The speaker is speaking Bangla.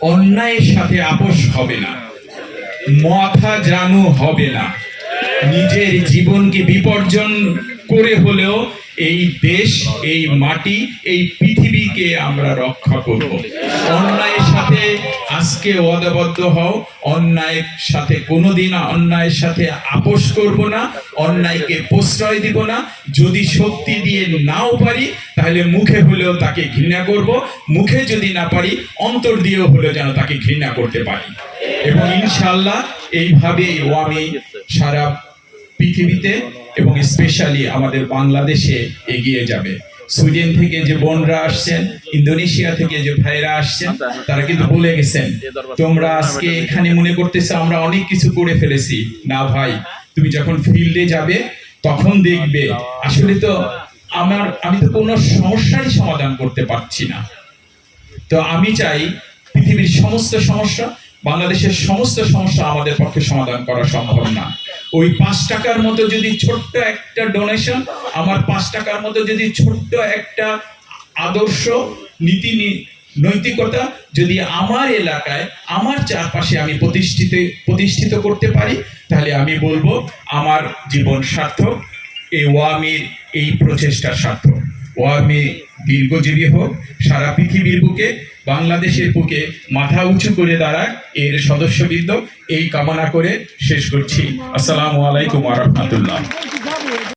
অন্যায়ের সাথে আপোষ হবে না। মাথা জানু হবে না। নিজের জীবনকে বিপর্জন করে হলেও এই দেশ, এই মাটি, এই পৃথিবীকে আমরা রক্ষা করব। অন্যায়ের সাথে আজকে ওয়াদাবদ্ধ হও, অন্যায়ের সাথে কোনোদিন অন্যায়ের সাথে আপোষ করব না, অন্যায়কে প্রশ্রয় দিব না। যদি শক্তি দিয়ে নাও পারি, তাহলে মুখে হলেও তাকে ঘৃণা করব, মুখে যদি না পারি, অন্তর দিয়েও হলেও যেন তাকে ঘৃণা করতে পারি। এবং ইনশাল্লাহ এইভাবেই আমি সারা পৃথিবীতে এবং স্পেশালি আমাদের বাংলাদেশে এগিয়ে যাবে। সুইডেন থেকে যে বোনরা আসছেন ইন্দোনেশিয়া থেকে যে ভাইরা আসছেন তারা কিন্তু বলে গেছেন। তোমরা আজকে এখানে মনে করতেছো আমরা অনেক কিছু করে ফেলেছি। না ভাই তুমি যখন ফিল্ডে যাবে তখন দেখবে। আসলে তো আমার আমি তো কোনো সমস্যারই সমাধান করতে পারছি না। তো আমি চাই পৃথিবীর সমস্ত সমস্যা বাংলাদেশের সমস্ত সমস্যা আমাদের পক্ষে সমাধান করা সম্ভব না। ওই পাঁচ টাকার মতো যদি ছোট্ট একটা ডোনেশন আমার পাঁচ টাকার মতো যদি ছোট্ট একটা আদর্শ, নীতি নৈতিকতা যদি আমার এলাকায়, আমার চারপাশে আমি প্রতিষ্ঠিত প্রতিষ্ঠিত করতে পারি, তাহলে আমি বলব আমার জীবন সার্থক, এই ওয়ামির এই প্রচেষ্টার সার্থক। ওয়ামি দীর্ঘজীবী হোক, সারা পৃথিবীর বুকে, বাংলাদেশের বুকে মাথা উঁচু করে দাঁড়ায় এর সদস্যবৃন্দ। এই কামনা করে শেষ করছি। আসসালামু আলাইকুম রহমতুল্লাহ।